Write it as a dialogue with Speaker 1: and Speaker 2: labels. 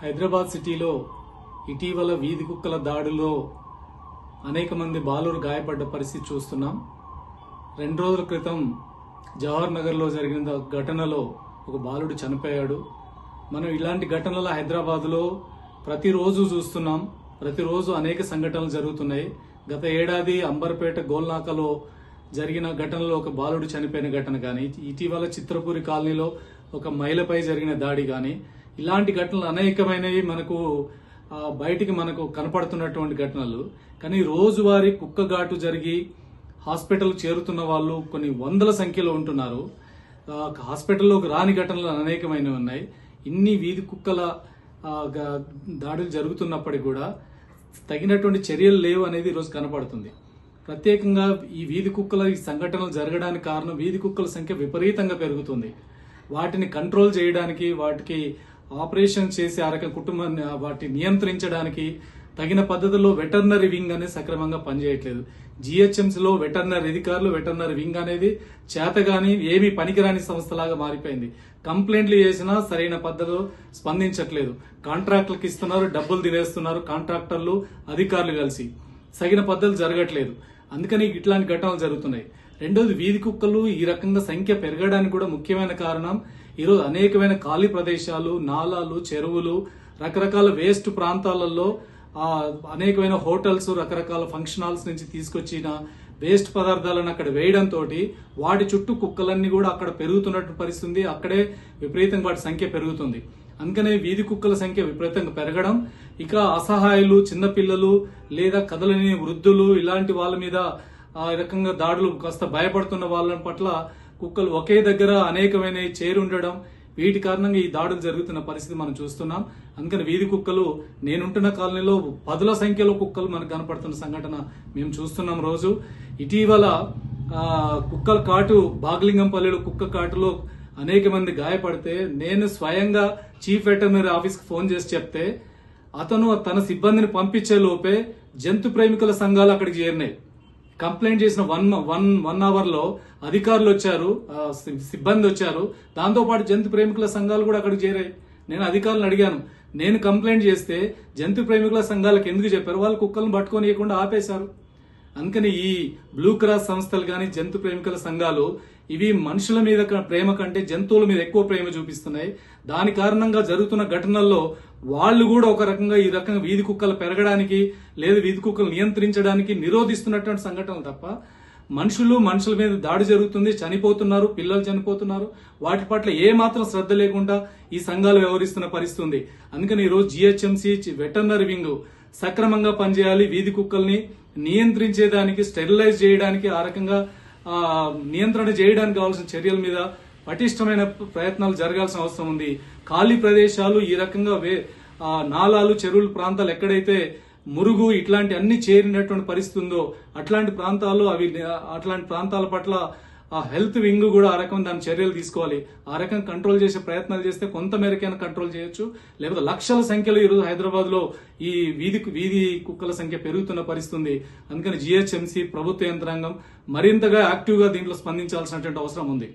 Speaker 1: హైదరాబాద్ సిటీలో ఇటీవల వీధి కుక్కల దాడిలో అనేక మంది బాలురు గాయపడ్డ పరిస్థితి చూస్తున్నాం. రెండు రోజుల క్రితం జవహర్ నగర్లో జరిగిన ఘటనలో ఒక బాలుడు చనిపోయాడు. మనం ఇలాంటి ఘటనలు హైదరాబాద్లో ప్రతిరోజు చూస్తున్నాం. ప్రతిరోజు అనేక సంఘటనలు జరుగుతున్నాయి. గత ఏడాది అంబర్పేట గోల్నాకలో జరిగిన ఘటనలో ఒక బాలుడు చనిపోయిన ఘటన కానీ ఇటీవల చిత్రపూరి కాలనీలో ఒక మహిళపై జరిగిన దాడి కానీ ఇలాంటి ఘటనలు అనేకమైనవి మనకు బయటికి మనకు కనపడుతున్నటువంటి ఘటనలు. కానీ రోజువారీ కుక్క ఘాటు జరిగి హాస్పిటల్ చేరుతున్న వాళ్ళు కొన్ని వందల సంఖ్యలో ఉంటున్నారు. హాస్పిటల్లోకి రాని ఘటనలు అనేకమైనవి ఉన్నాయి. ఇన్ని వీధి కుక్కల దాడులు జరుగుతున్నప్పటికీ కూడా తగినటువంటి చర్యలు లేవు అనేది ఈరోజు కనపడుతుంది. ప్రత్యేకంగా ఈ వీధి కుక్కల ఈ సంఘటనలు జరగడానికి కారణం వీధి కుక్కల సంఖ్య విపరీతంగా పెరుగుతుంది. వాటిని కంట్రోల్ చేయడానికి వాటికి ఆపరేషన్ చేసి ఆ రకం కుటుంబాన్ని వాటిని నియంత్రించడానికి తగిన పద్ధతిలో వెటర్నరీ వింగ్ అనేది సక్రమంగా పనిచేయట్లేదు. జిహెచ్ఎంసీలో వెటర్నరీ అధికారులు వెటర్నరీ వింగ్ అనేది చేతగాని ఏమీ పనికిరాని సంస్థలాగా మారిపోయింది. కంప్లైంట్లు చేసినా సరైన పద్ధతిలో స్పందించట్లేదు. కాంట్రాక్టులకు ఇస్తున్నారు డబ్బులు తినేస్తున్నారు కాంట్రాక్టర్లు అధికారులు కలిసి. సగిన పద్ధతులు జరగట్లేదు. అందుకని ఇట్లాంటి ఘటనలు జరుగుతున్నాయి. రెండోది వీధి కుక్కలు ఈ రకంగా సంఖ్య పెరగడానికి కూడా ముఖ్యమైన కారణం ఈరోజు అనేకమైన ఖాళీ ప్రదేశాలు నాలాలు చెరువులు రకరకాల వేస్ట్ ప్రాంతాలలో అనేకమైన హోటల్స్ రకరకాల ఫంక్షన్ హాల్స్ నుంచి తీసుకొచ్చిన వేస్ట్ పదార్థాలను అక్కడ వేయడంతో వాటి చుట్టూ కుక్కలన్నీ కూడా అక్కడ పెరుగుతున్నట్టు పరిస్థితుంది. అక్కడే విపరీతంగా వాటి సంఖ్య పెరుగుతుంది. అందుకనే వీధి కుక్కల సంఖ్య విపరీతంగా పెరగడం ఇక అసహాయులు చిన్నపిల్లలు లేదా కదలని వృద్ధులు ఇలాంటి వాళ్ళ మీద ఆ రకంగా దాడులు కాస్త భయపడుతున్న వాళ్ళ పట్ల కుక్కలు ఒకే దగ్గర అనేకమైన చేరి ఉండడం వీటి కారణంగా ఈ దాడులు జరుగుతున్న పరిస్థితి మనం చూస్తున్నాం. అందుకని వీధి కుక్కలు నేనుంటున్న కాలనీలో పదుల సంఖ్యలో కుక్కలు మనకు కనపడుతున్న సంఘటన మేము చూస్తున్నాం రోజు. ఇటీవల కుక్కల కాటు బాగలింగంపల్లిలో కుక్క కాటులో అనేక మంది గాయపడితే నేను స్వయంగా చీఫ్ వెటర్నరీ ఆఫీస్కి ఫోన్ చేసి చెప్తే అతను తన సిబ్బందిని పంపించే లోపే జంతు ప్రేమికుల సంఘాలు అక్కడికి చేరినాయి. కంప్లైంట్ చేసిన వన్ వన్ వన్ అవర్లో అధికారులు వచ్చారు సిబ్బంది వచ్చారు. దాంతోపాటు జంతు ప్రేమికుల సంఘాలు కూడా అక్కడికి చేరాయి. నేను అధికారులను అడిగాను. నేను కంప్లైంట్ చేస్తే జంతు ప్రేమికుల సంఘాలకు ఎందుకు చెప్పారు? వాళ్ళు కుక్కలను పట్టుకొని ఆపేశారు. అందుకని ఈ బ్లూ క్రాస్ సంస్థలు కానీ జంతు ప్రేమికుల సంఘాలు ఇవి మనుషుల మీద ప్రేమ కంటే జంతువుల మీద ఎక్కువ ప్రేమ చూపిస్తున్నాయి. దాని కారణంగా జరుగుతున్న ఘటనల్లో వాళ్ళు కూడా ఒక రకంగా ఈ రకంగా వీధి కుక్కలు పెరగడానికి లేదా వీధి కుక్కలు నియంత్రించడానికి నిరోధిస్తున్నటువంటి సంఘటనలు తప్ప మనుషులు మనుషుల మీద దాడి జరుగుతుంది చనిపోతున్నారు పిల్లలు చనిపోతున్నారు. వాటి పట్ల ఏ మాత్రం శ్రద్ధ లేకుండా ఈ సంఘాలు వ్యవహరిస్తున్న పరిస్థితి ఉంది. అందుకని ఈరోజు జిహెచ్ఎంసీ వెటర్నరీ వింగ్ సక్రమంగా పనిచేయాలి. వీధి కుక్కల్ని నియంత్రించేదానికి స్టెరిలైజ్ చేయడానికి ఆ రకంగా నియంత్రణ చేయడానికి కావాల్సిన చర్యల మీద పటిష్టమైన ప్రయత్నాలు జరగాల్సిన అవసరం ఉంది. ఖాళీ ప్రదేశాలు ఈ రకంగా వే నాలాలు చెరువులు ప్రాంతాలు ఎక్కడైతే మురుగు ఇట్లాంటి అన్ని చేరినటువంటి పరిస్థితి ఉందో అట్లాంటి ప్రాంతాలు అవి అట్లాంటి ప్రాంతాల పట్ల ఆ హెల్త్ వింగ్ కూడా ఆ రకం దాని చర్యలు తీసుకోవాలి. ఆ రకం కంట్రోల్ చేసే ప్రయత్నాలు చేస్తే కొంతమేరకైనా కంట్రోల్ చేయొచ్చు. లేకపోతే లక్షల సంఖ్యలో ఈరోజు హైదరాబాద్లో ఈ వీధి వీధి కుక్కల సంఖ్య పెరుగుతున్న పరిస్థితి ఉంది అందుకని జిహెచ్ఎంసీ ప్రభుత్వ యంత్రాంగం మరింతగా యాక్టివ్గా దీంట్లో స్పందించాల్సినటువంటి అవసరం ఉంది.